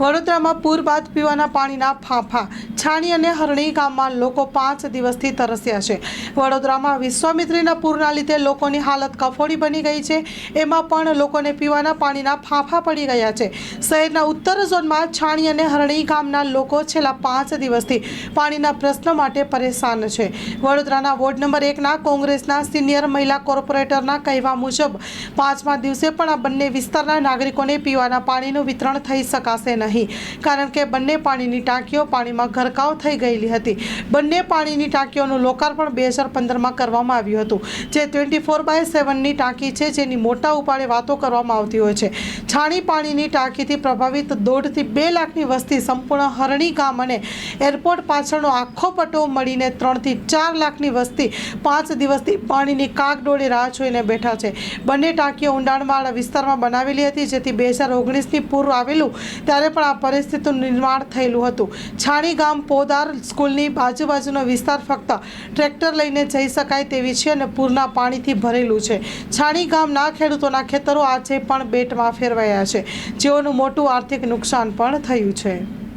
વડોદરામાં પૂર બાદ પીવાના પાણીના ફાંફા, છાણી અને હરણી ગામમાં લોકો પાંચ દિવસથી તરસ્યા છે. વડોદરામાં વિશ્વામિત્રીના પૂરના લીધે લોકોની હાલત કફોડી બની ગઈ છે. એમાં પણ લોકોને પીવાના પાણીના ફાંફા પડી ગયા છે. શહેરના ઉત્તર ઝોનમાં છાણી અને હરણી ગામના લોકો છેલ્લા પાંચ દિવસથી પાણીના પ્રશ્ન માટે પરેશાન છે. વડોદરાના વોર્ડ નંબર એકના કોંગ્રેસના સિનિયર મહિલા કોર્પોરેટરના કહેવા મુજબ, પાંચમા દિવસે પણ આ બંને વિસ્તારના નાગરિકોને પીવાના પાણીનું વિતરણ થઈ શકાશે નહીં. કારણ કે બંને પાણીની ટાંકીઓ પાણીમાં ગરકાવ થઈ ગયેલી હતી. બંને પાણીની ટાંકીઓનું લોકાર્પણ બે હજાર પંદરમાં કરવામાં આવ્યું હતું. જે ટ્વેન્ટી ફોર બાય સેવનની ટાંકી છે, જેની મોટા ઉપાડે વાતો કરવામાં આવતી હોય છે. છાણી પાણીની ટાંકીથી પ્રભાવિત દોઢથી બે લાખની વસ્તી સંપૂર્ણ હરણી ગામ અને એરપોર્ટ પાછળનો આખો પટો મળીને ત્રણથી ચાર લાખની વસ્તી પાંચ દિવસથી પાણીની કાગડોળે રાહ જોઈને બેઠા છે. બંને ટાંકીઓ ઊંડાણવાળા વિસ્તારમાં બનાવેલી હતી, જેથી બે હજાર ઓગણીસની પૂર આવેલું, ત્યારે પણ આ પરિસ્થિતિનું નિર્માણ થયેલું હતું. છાણી ગામ પોદાર સ્કૂલની આજુબાજુનો વિસ્તાર ફક્ત ટ્રેક્ટર લઈને જઈ શકાય તેવી છે અને પૂરના પાણીથી ભરેલું છે. છાણી ગામના ખેડૂતોના ખેતરો આજે પણ બેટમાં ફેરવાયા છે. જેઓનું મોટું આર્થિક નુકસાન પણ થયું છે.